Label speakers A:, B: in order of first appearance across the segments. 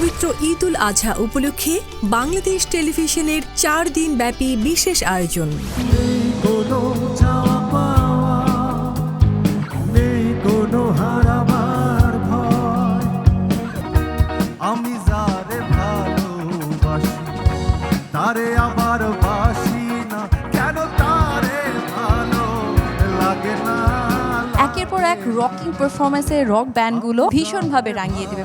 A: পবিত্র ঈদ উল আজহা উপলক্ষে বাংলাদেশ টেলিভিশনের চার দিন ব্যাপী বিশেষ আয়োজন।
B: কোনো চাওয়া পাওয়া নেই কোনো হারাবার ভয়। আমি যারে ভালোবাসি তারে আবার বাসি না। কেন তারে ভালো লাগে না?
C: একের পর এক রকিং পারফরমেন্সে রক ব্যান্ডগুলো ভীষণভাবে রাঙিয়ে দেবে।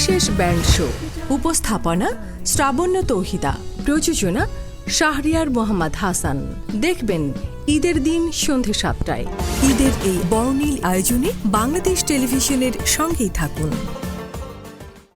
A: বিশেষ ব্যান্ড শো। উপস্থাপনা শ্রাবণ্য তৌহিদা। প্রযোজনা শাহরিয়ার মোহাম্মদ হাসান। দেখবেন ঈদের দিন সন্ধে সাতটায়। ঈদের এই বর্ণিল আয়োজনে বাংলাদেশ টেলিভিশনের সঙ্গেই থাকুন।